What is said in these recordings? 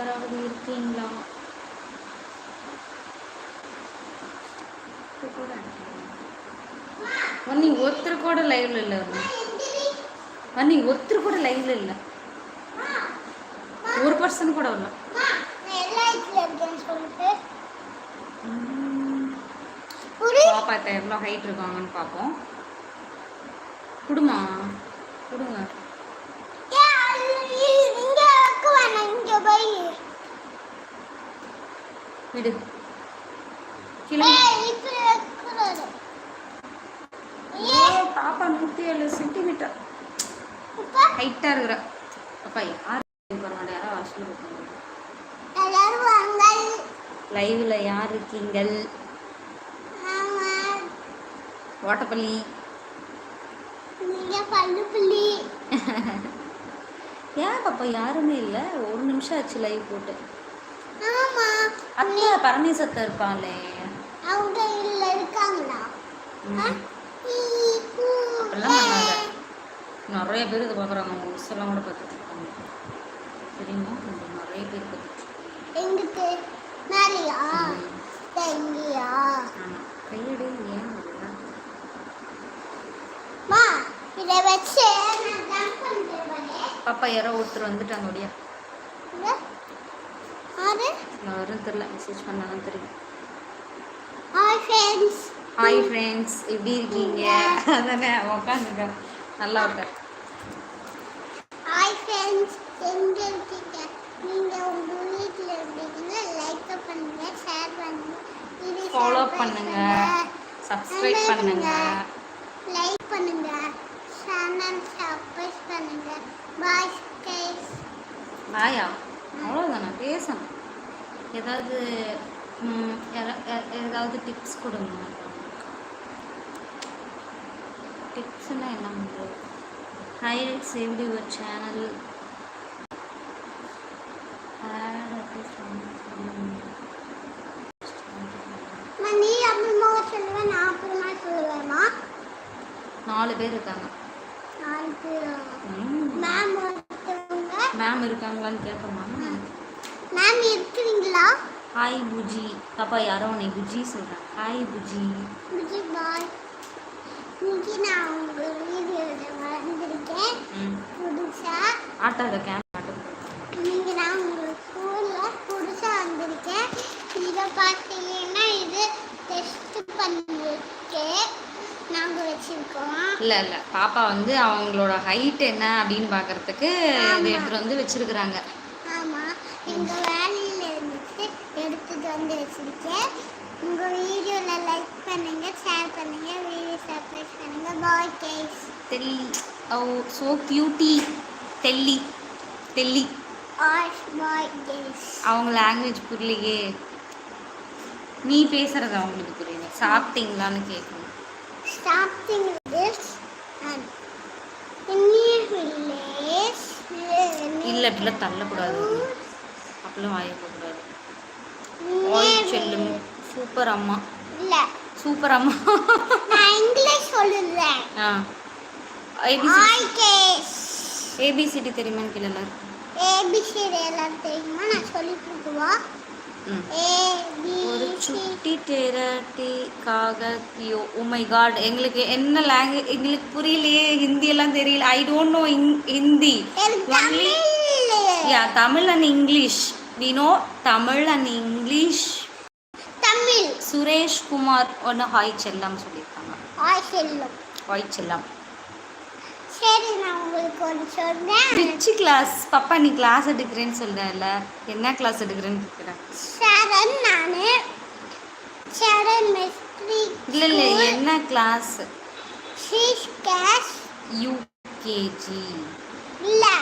யாராவது இருக்கீங்களா? வன்னி ஒருத்தர் கூட லைவ்ல இல்ல வன்னி. ஒருத்தர் கூட லைவ்ல இல்ல. ஒரு பர்சன் கூட வரல. பாப்பா இப்போ எவ்வளோ ஹைட் இருக்காங்கன்னு பார்ப்போம் குடுமா? கொடுங்க. விடு பாப்பா நூற்றி ஏழு சென்டிமீட்டர் ஹைட்டாக இருக்கிற. அப்பா யார் பரவாயில்ல யாரோ வாசல் லைவ்ல யார் இருக்கீங்கள்? ஓட்டப்பள்ளி. ஏன் பாப்பா யாருமே இல்லை? ஒரு நிமிஷம் ஆச்சு லைவ் போட்டு. அத்தை பரமேசத்தை இருப்பாளே அவங்க இல்ல இருக்காங்களா? நிறைய பேர் இது பார்க்குறாங்க அவங்க மிஸ் எல்லாம் கூட பார்த்துட்டு இருக்காங்க. தெரியுமா? நிறைய பேர் பார்த்துட்டு மேலையா? எங்கேயா ஆமாம் கையடி ஏன் மா இதை வச்சு பாப்பா யாரோ ஒருத்தர் வந்துட்டாங்க ஒடியா ஆறு? யாரும் தெரில மெசேஜ் பண்ணாலும் தெரியும். ஹாய் ஃப்ரெண்ட்ஸ் ஹாய் ஃப்ரெண்ட்ஸ் எப்படி இருக்கீங்க? அதானே உக்காந்துக்க. நல்லா உட்கார் ஹாய் ஃப்ரெண்ட்ஸ் எங்க இருக்கீங்க? நீங்க உங்க வீட்டில் இருக்கீங்க லைக் பண்ணுங்க ஷேர் பண்ணுங்க. ஃபாலோ பண்ணுங்க. சப்ஸ்கிரைப் பண்ணுங்க. லைக் பண்ணுங்க. சேனல் சப்ஸ்கிரைப் பண்ணுங்க. பாய் கைஸ் வாயா அவ்வளோதானே பேசணும். ஏதாவது ஏதாவது டிப்ஸ் கொடுங்க. டிப்ஸ்னா என்ன பண்ணுறது ஹைலைட் சேவ்டு யுவர் சேனல் நாலு பேர் இருக்காங்க. மேம் இருக்காங்களான்னு கேட்போமா மேம் இருக்கிறீங்களா ஹாய் புஜி பாப்பா யாரோ உன்னை புஜி சொல்கிறேன் ஹாய் புஜி விஜய் பாய் இன்னைக்கு நான் உங்க வீடியோவில் வளர்ந்துருக்கேன் புதுசா? ஆட்டாத கேம் ஆட்டம் இன்னைக்கு நான் உங்க ஸ்கூலில் புதுசா வந்திருக்கேன். இதை பார்த்தீங்கன்னா இது டெஸ்ட் பண்ணிருக்கு நாங்கள் வச்சுருக்கோம். இல்லை இல்லை. பாப்பா வந்து அவங்களோட ஹைட் என்ன அப்படின்னு பார்க்கறதுக்கு இது எடுத்துகிட்டு வந்து வச்சிருக்கிறாங்க ஆமாம் எங்கள் வேலையில் இருந்துச்சு எடுத்துட்டு வந்து வச்சுருக்கேன் உங்கள் வீடியோவில் லைக் பண்ணுங்க ஷேர் பண்ணுங்க வீடியோ சப்ஸ்கிரைப் பண்ணுங்க பாய் கேஸ் தெல்லி. ஓ ஸோ கியூட்டி தெல்லி. தெல்லி. ஆஷ் பாய் கேஸ் அவங்க லாங்குவேஜ் புரியலையே. நீ பேசுறது அவங்களுக்கு புரியல. சாப்பிட்டீங்களான்னு கேட்கணும் village, இல்லை அப்படிலாம் தள்ளக்கூடாது. அப்படிலாம் வாயக்கூடாது ஆய் செல்லும். சூப்பர் அம்மா. இல்ல. சூப்பர் அம்மா நான் இங்கிலீஷ் சொல்லுறேன். ஆ. ஏபிசி ஆய் கேஸ் ஏபிசிடி தெரியுமான்னு கேள்வி ஏபிசிடி எல்லாம் தெரியுமா? நான் சொல்லி கொடுக்குவா? ஒரு சுட்டி டெரட்டிக்காக யோ. மை காட் எங்களுக்கு என்ன லாங்குவேஜ் எங்களுக்கு புரியலையே. ஹிந்தி எல்லாம் தெரியல. I don't know Hindi. Only yeah Tamil and English we know Tamil and English Tamil. Suresh Kumar ஒன்று ஹாய் செல்லம் சொல்லியிருக்காங்க. ஆய் செல்லும். ஹாய் செல்லம். சரி நான் உங்களுக்கு ஒன்று சொல்றேன். ரிச்சு கிளாஸ் பாப்பா நீ கிளாஸ் எடுக்கிறேன்னு சொல்கிறேன்ல என்ன கிளாஸ் எடுக்கிறேன்னு கேட்குறேன் சரண் நானு. சரண் மிஸ்ட்ரி இல்லை இல்லை என்ன கிளாஸ் ஷீஷ் கேஷ் யூகேஜி இல்லை.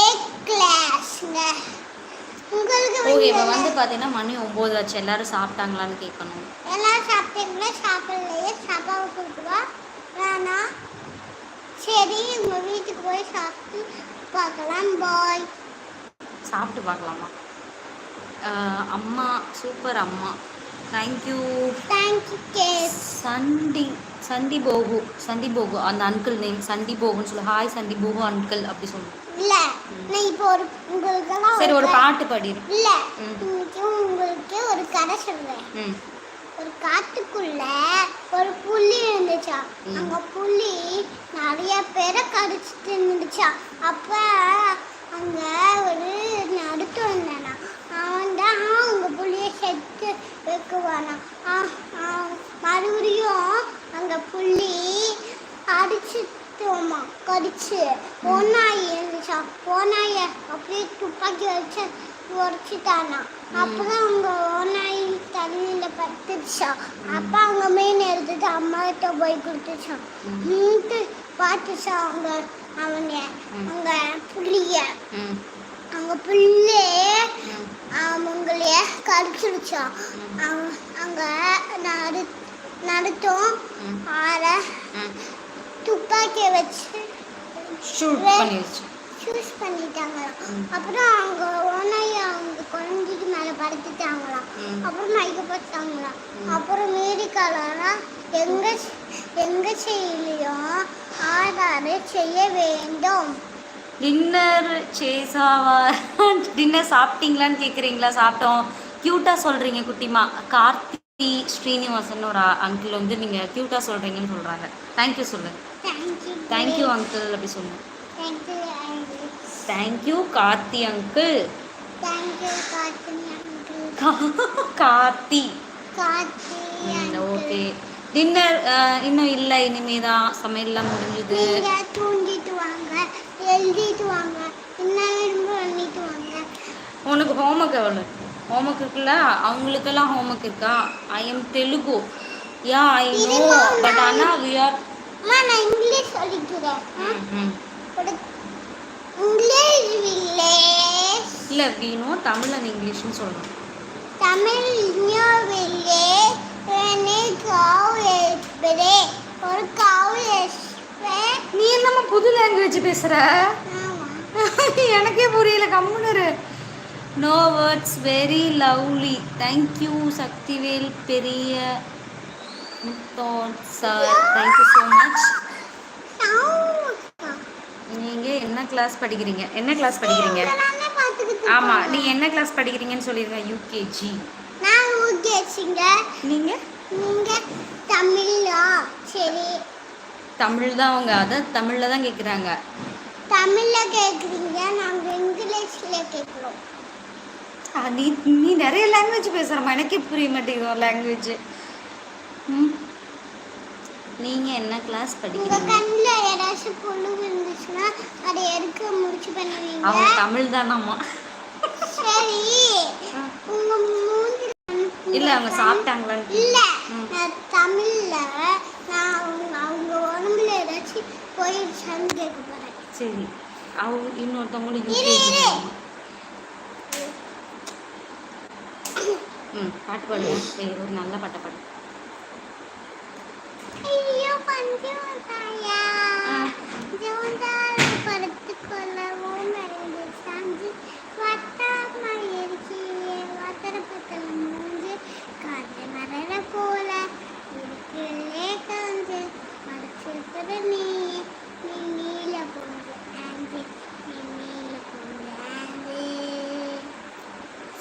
ஏ கிளாஸ்ங்க ஓகே இப்போ வந்து பார்த்தீங்கன்னா மணி ஒம்பது ஆச்சு. எல்லாரும் சாப்பிட்டாங்களான்னு கேட்கணும் எல்லாம் சாப்பிட்டீங்களா? சாப்பிடலையே. சாப்பாடு கொடுக்குவா வேணா சரி உங்கள் வீட்டுக்கு போய் சாப்பிட்டு பார்க்கலாம். பாய் சாப்பிட்டு பார்க்கலாமா? அம்மா சூப்பர் அம்மா. தேங்க்யூ தேங்க்யூ கேஸ் சண்டி சண்டி போகு சண்டி போகு. அந்த அங்கிள் நேம் சண்டி போகுன்னு சொல்லு. ஹாய் சண்டி போகு அங்கிள் அப்படி சொல்லு. இல்ல. நான் இப்போ ஒரு உங்களுக்கெல்லாம் சரி ஒரு பாட்டு பாடிடு இல்ல. இன்னைக்கு உங்களுக்கு ஒரு கதை சொல்றேன். ஒரு காட்டுக்குள்ள ஒரு புலி இருந்துச்சா. அங்க புலி நிறைய பேரை கடிச்சிட்டு இருந்துச்சா? அப்ப அங்க ஒரு நடுத்து வந்தானா அவன் தான் அங்க புலிய செத்து வைக்குவானா? மறுபடியும் அங்க புலி அடிச்சுட்டோமா கடிச்சு. ஓநாய் இருந்துச்சா ஓநாய அப்படியே துப்பாக்கி வச்சு உடச்சிட்டானா. அப்புறம் அவங்க ஓநாய் தண்ணியில பத்துச்சா அப்ப அவங்க மீன் எடுத்துட்டு அம்மா கிட்ட போய் கொடுத்துச்சான். மீட்டு பார்த்துச்சா அவங்க ம். அவங்க புள்ளிய? அவங்க புள்ளே அவங்களைய கடிச்சிருச்சா? ம். அவங்க அங்க நடு நடுத்தோம். ஆற. துப்பாக்கியை வச்சு ஷூட் பண்ணிடுச்சு சூஸ் பண்ணிட்டாங்களாம். அப்புறம் அவங்க ஓனாய் அவங்க குழந்தைக்கு மேலே படுத்துட்டாங்களாம். அப்புறம் மயக்கப்பட்டாங்களாம். ம். அப்புறம் மீறிக்காலாம் எங்க எங்க செய்யலையும் ஆதார செய்ய வேண்டும். டின்னர் சேசாவா? டின்னர் சாப்பிட்டீங்களான்னு கேட்குறீங்களா சாப்பிட்டோம். க்யூட்டாக சொல்கிறீங்க குட்டிமா. கார்த்தி ஸ்ரீனிவாசன் ஒரு அங்கிள் வந்து நீங்கள் க்யூட்டாக சொல்கிறீங்கன்னு சொல்கிறாங்க தேங்க்யூ சொல்லு தேங்க்யூ அங்கிள் அப்படி சொல்லுங்க thank you Karthi uncle Karthi okay dinner இன்னும் இல்லை இனிமே தான் சமையல்லாம் முடிஞ்சுது. தூங்கிட்டு வாங்க. எழுதிட்டு வாங்க. உனக்கு ஹோம்ஒர்க் எவ்வளோ ஹோம்ஒர்க் இருக்குல்ல? அவங்களுக்கெல்லாம் ஹோம்ஒர்க் இருக்கா? I am Telugu yeah I know but ஆனால் வி ஆர் அம்மா நான் இங்கிலீஷ் சொல்லிக்கிறேன். இங்கிலீஷ் வில்லேஜ் இல்லை வி நோ தமிழ் அண்ட் இங்கிலீஷ்னு சொல்லணும் தமிழ் வில்லேஜ் ஒரு காவ் எஸ்பே நீ என்னம்மா புது லாங்குவேஜ் பேசுகிற எனக்கே புரியல கம்முன்னு no words very lovely thank you Sakthivel பெரிய சார் தேங்க்யூ ஸோ மச் நீங்கள் என்ன கிளாஸ் படிக்கிறீங்க? என்ன கிளாஸ் படிக்கிறீங்க? ஆமாம். நீங்கள் என்ன கிளாஸ் படிக்கிறீங்கன்னு சொல்லிடுங்க யூகேஜி நான் ஊகேச்சிங்க நீங்கள் நீங்க? தமிழா சரி. தமிழ் தான் அவங்க. அதான் தமிழில் தான் கேட்குறாங்க தமிழ்ல கேக்குறீங்க. நாங்க இங்கிலீஷ்ல கேக்குறோம். நீ நீ நிறைய லாங்குவேஜ் பேசுகிறம்மா எனக்கே புரிய மாட்டேங்குது ஒரு லாங்குவேஜ் நீங்கள் என்ன கிளாஸ் படிக்கிறீங்க? கண்ணுல ஏதாச்சும் புழு இருந்துச்சுன்னா அதை எடுக்க முடிச்சு பண்ணுவீங்க? அவங்க தமிழ் தானாம்மா. சரி. உங்க மூஞ்சி இல்லை அவங்க சாப்பிட்டாங்களான்னு இல்ல. நான் தமிழ்ல நான் அவங்க அவங்க உடம்புல ஏதாச்சும் போயிடுச்சான்னு கேட்க போறேன். சரி. அவங்க இரு. ம் பாட்டு பாடுங்க. சரி ஒரு நல்ல பாட்டை பாடு.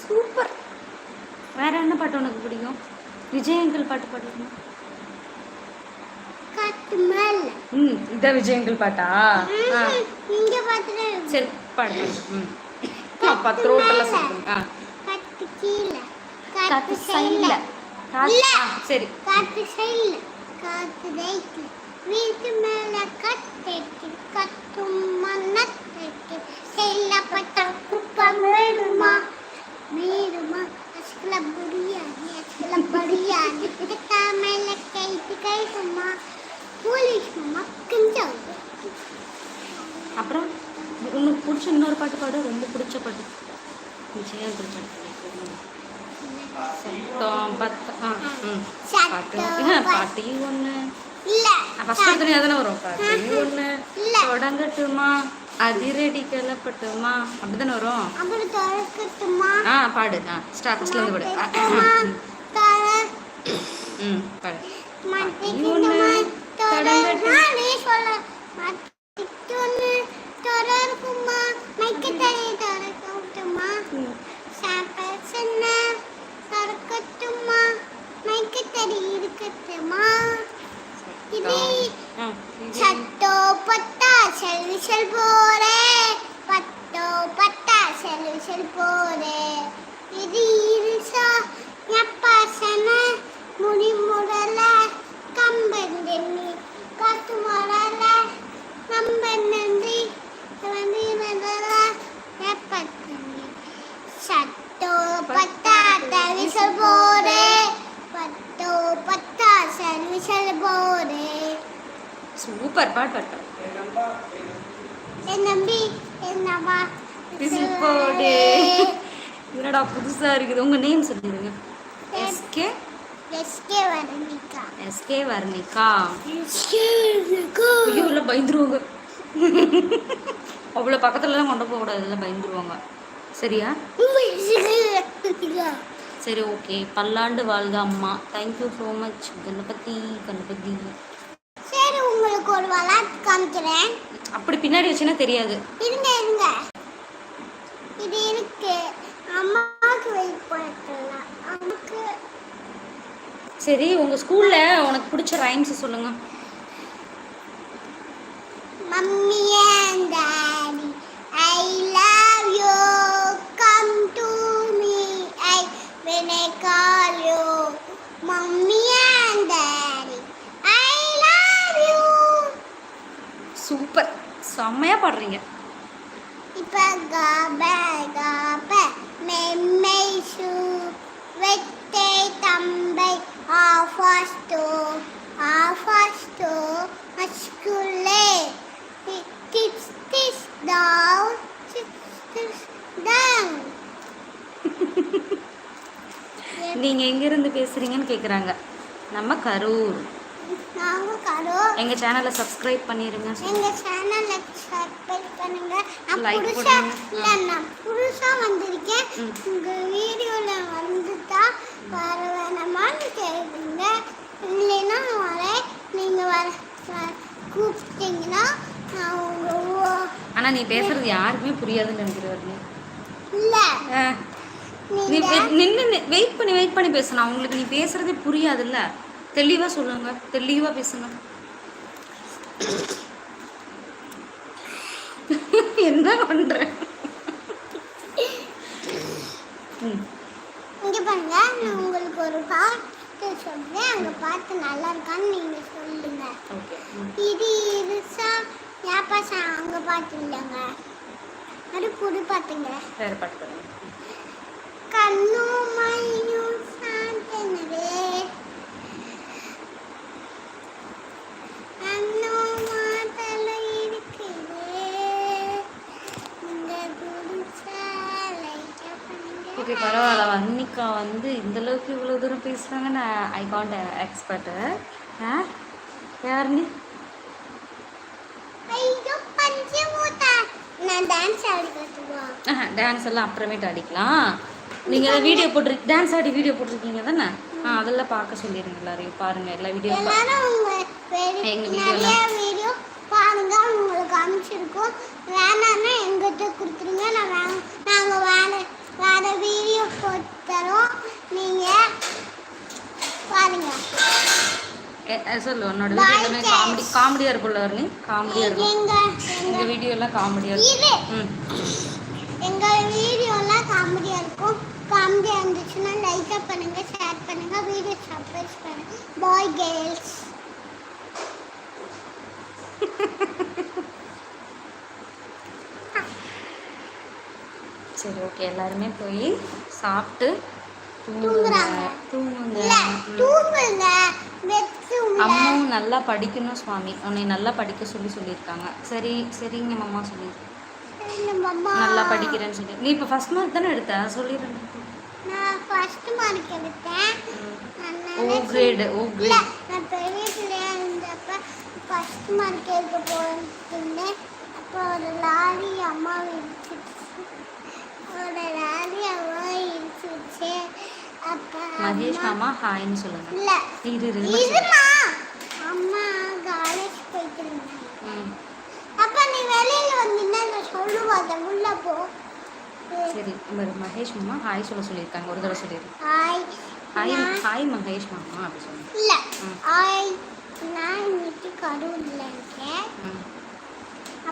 சூப்பர். வேற என்ன பாட்டு உனக்கு பிடிக்கும்? விஜய் அங்கிள் பாட்டு மேல ம் இதான் விஜய் அங்கிள் பாட்டா சரி பாடு. ம். அப்பா த்ரோட்டெல்லாம் சொல்லுங்க. ஆ. கட்டு கீழே. காத்து சைடில். காத்து சரி. காத்து சைடில். காத்து ரைட்ல வீட்டு மேல கட்டெட்டு கட்டும் மண்ணத்தெட்டு செல்லப்பட்ட குப்பம் வேணுமா அஸ்கல புரியாது அஸ்கல புரியாது கட்டா மேல கைத்து கைக்குமா போலீஸ் மாமா கொஞ்சம் அப்புறம் உனக்கு பிடிச்ச இன்னொரு பாட்டு பாடு ரொம்ப பிடிச்ச பாட்டு பாட்டு சத்தம் பத்தம் ஆ ம். பாட்டு. பாட்டி ஒன்று ஃபர்ஸ்ட் எடுத்தோடனே அதானே வரும். பாட்டி ஒன்று. தொடங்கட்டுமா? அதிரடி கிளப்பட்டுமா? அப்படிதானே வரும். அப்புறம் திறக்கட்டுமா? ஆ பாடு. ஆ ஸ்டார்ட் ஃபர்ஸ்ட்லேருந்து பாடு ஆ, மாட்டேட்டுமா ம், தர ம் பாடு மாட்டேட்டுமா தர தொடங்கட்டும். நானே சொல்ல மாட்டேட்டுன்னு தொடர்க்குமா இது ஆ, இது- சட்டோ பட்டா செல்விசல் போரே பட்டோ பட்டா செல்விசல் போரே இது இருசா ஞப்பாசன முடி முடல கம்பந்தெண்ணி காத்து மடல நம்பன் நன்றி வந்து நடல எப்பத்தண்ணி சட்டோ பட்டா செல்விசல் போரே பட்டோ பட்டா செல்விசல் போரே சூப்பர் பாட்டு பாட்டு என் தம்பி என்னவா விசில் போடு என்னடா புதுசா இருக்குது உங்க நேம் சொல்லிடுங்க எஸ்கே எஸ்கே வர்ணிகா வர்ணிகா ஐயோ இல்லை பயந்துருவாங்க. அவ்வளோ பக்கத்துலலாம் கொண்டு போகக்கூடாது இல்லை பயந்துருவாங்க. சரியா? சரி ஓகே. பல்லாண்டு வாழ்க அம்மா. Thank you so much Ganapathi Ganapathi. சரி உங்களுக்கு ஒரு விளையாட்டு காமிக்கிறேன். அப்படி பின்னாடி வச்சுன்னா தெரியாது. இருங்க இருங்க. இது இருக்கு அம்மாவுக்கு வெயிட் பண்ணலாம் அம்மாக்கு சரி உங்கள் ஸ்கூலில் உனக்கு பிடிச்ச ரைம்ஸ் சொல்லுங்க. Mummy and daddy I love you come to me I when I call you mummy and daddy I love you super செம்மையாக பாடுறீங்க. நீங்கள் எங்கேருந்து பேசுகிறீங்கன்னு கேட்குறாங்க நம்ம கரூர். எங்கள் சேனலை சப்ஸ்கிரைப் பண்ணிடுங்க எங்க சேனலை சப்ஸ்கிரைப் பண்ணுங்க. போடுங்க. இல்ல நான் புதுசா வந்திருக்கேன். உங்க வீடியோல வந்துட்டா வர வேணாமான்னு கேளுங்க. இல்லைன்னா வரேன். நீங்க வர கூப்பிட்டீங்கன்னா நான் உங்க ஆனால் நீ பேசுறது யாருக்குமே புரியாதுன்னு நினைக்கிறவர்கள் இல்ல. நீ நின்று வெயிட் பண்ணி வெயிட் பண்ணி பேசணும் அவங்களுக்கு நீ பேசுறதே புரியாதுல்ல? தெளிவா சொல்லுங்க. தெளிவா பேசுங்க. என்ன பண்ற? இங்க பாருங்க நான் உங்களுக்கு ஒரு பாட்டு சொல்றேன். அந்த பாட்டு நல்லா இருக்கான்னு நீங்க சொல்லுங்க. இது இருசா யாப்பாசா அங்க பாட்டு இல்லைங்க. அது புது பாட்டுங்க. வேற பாட்டு ஓகே பரவாயில்ல வன்னிகா வந்து இந்த அளவுக்கு இவ்வளோ தூரம் பேசுகிறாங்க நான் ஐ காண்ட் எக்ஸ்பர்ட்டு ஆ யார் நீ டான்ஸ் எல்லாம் அப்புறமேட்டு அடிக்கலாம் நீங்கள் வீடியோ போட்டு டான்ஸ் ஆடி வீடியோ போட்டிருக்கீங்க தானே ஆ அதெல்லாம் பார்க்க சொல்லிடுங்க எல்லாரையும். பாருங்கள் எல்லா வீடியோ எல்லாரும் உங்க பெரிய- எங்க video நிறைய எல்லாம். வீடியோ பாருங்க உங்களுக்கு அனுப்பிச்சிருக்கோம். வேணாம்னா எங்கிட்ட கொடுத்துருங்க. நான் வேண நாங்கள் வேற வேற வீடியோ போட்டு தரோம் நீங்கள் பாருங்க சொல்லு உன்னோட வீடியோ. காமெடி காமெடியாக இருக்கும்ல வரணி? காமெடியாக இருக்கும். எங்க எங்கள் எங்க? வீடியோ எல்லாம் காமெடியாக இருக்கும். ம். வீடியோலாம் காமெடியாக இருக்கும். காமெடியாக இருந்துச்சுன்னா லைக் பண்ணுங்க ஷேர் பண்ணுங்க வீடியோ சப்ஸ்கிரைப் பண்ணுங்க. பாய் கேர்ள்ஸ் சரி ஓகே எல்லாருமே போய் சாப்பிட்டு தூங்குறாங்க. தூங்குங்க. அம்மாவும் நல்லா படிக்கணும் சுவாமி. உன்னை நல்லா படிக்க சொல்லி சொல்லியிருக்காங்க. சரி சரிங்க மாமா சொல்லி நல்லா படிக்கிறேன்னு சொல்லி. நீ இப்போ ஃபர்ஸ்ட் மார்க் தானே எடுத்த? சொல்லிடுறேன். நான் ஃபர்ஸ்ட் மார்க் எடுத்தேன். ஓ அதனால கிரேடு ஓ இல்ல கிரேட் நான் பெரிய பிள்ளையா இருந்தப்ப ஃபர்ஸ்ட் மார்க் எடுக்க போயிருந்தேன் அப்போ ஒரு லாரி அம்மா இடிச்சிருச்சு ஒரு லாரி அம்மா இடிச்சிருச்சு அப்ப மகேஷ் மாமா ஹாய்னு சொல்லுங்க. இல்ல இரு இரு, சரி மகேஷ் மாமா ஹாய் சொல்ல சொல்லியிருக்காங்க ஒரு தடவை சொல்லிடு ஹாய். ஹாய் ஹாய் மகேஷ் மாமா அப்படி சொல்லுங்க இல்ல. ஹாய். நான் இன்னைக்கு கரூர்ல இருக்கேன்.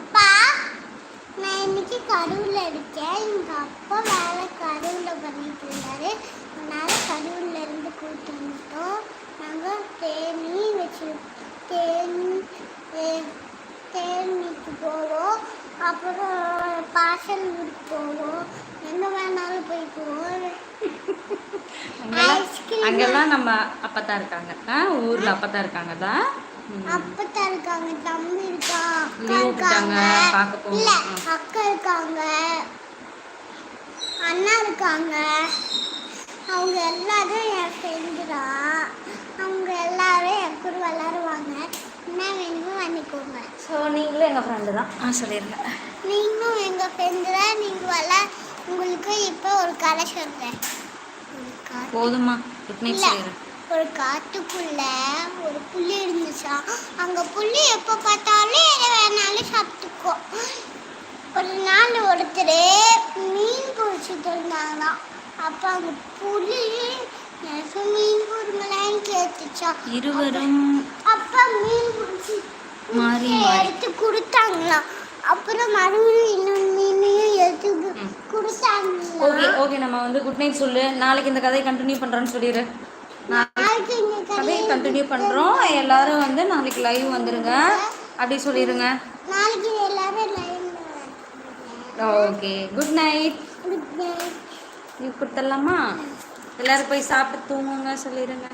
அப்பா நான் இன்னைக்கு கரூர்ல இருக்கேன். எங்க அப்பா வேலை கரூர்ல பண்ணிட்டு இருந்தாரு. அதனால கரூர்ல இருந்து கூட்டிட்டு வந்துட்டோம். நாங்க தேனி வச்சு தேனி தேனிக்கு போவோம். அப்புறம் பாசல் வீட்டுக்கு போவோம். எங்க வேணாலும் போய்க்குவோம் அங்கெல்லாம் நம்ம அப்பதான் இருக்காங்க. ஆ ஊர்ல அப்பதான் இருக்காங்க தான் அப்பத்தான் இருக்காங்க. தம்பி இருக்கா? Leave விட்டாங்க, பார்க்க. அக்கா இருக்காங்க. அண்ணா இருக்காங்க. அவங்க எல்லாரும் என் ஃப்ரெண்டு தான். அவங்க எல்லாரும் என் கூட விளாடுவாங்க என்ன வேணுமோ பண்ணிக்கோங்க ஸோ நீங்களும் எங்கள் ஃப்ரெண்டு தான்? ஆ சொல்லிடுங்க நீங்களும் எங்கள் ஃப்ரெண்டு தான். நீங்கள் விளா உங்களுக்கு இப்போ ஒரு கதை சொல்கிறேன் போதுமா ஒரு காட்டுக்குள்ள ஒரு புள்ளி இருந்துச்சா? அங்க புள்ளி எப்ப பார்த்தாலும் எதை வேணாலும் சாப்பிட்டுக்கும் ஒரு நாள் ஒருத்தர் மீன் பிடிச்சிட்டு இருந்தாங்களாம். அப்ப அந்த புள்ளி எனக்கு மீன் கொடுங்களான்னு கேட்டுச்சா. இருவரும் அப்ப மீன் பிடிச்சி. எடுத்து கொடுத்தாங்களாம். அப்புறம் மறுபடியும் இன்னொரு ஓகே ஓகே நம்ம வந்து குட் நைட் சொல்லு. நாளைக்கு இந்த கதையை கண்டினியூ பண்ணுறோன்னு சொல்லிடு நாளைக்கு கதையை கண்டினியூ பண்ணுறோம் எல்லாரும் வந்து நாளைக்கு லைவ் வந்துருங்க. அப்படி சொல்லிடுங்க okay good night good night நீ கொடுத்துடலாமா? எல்லாரும் போய் சாப்பிட்டு தூங்குங்க சொல்லிடுங்க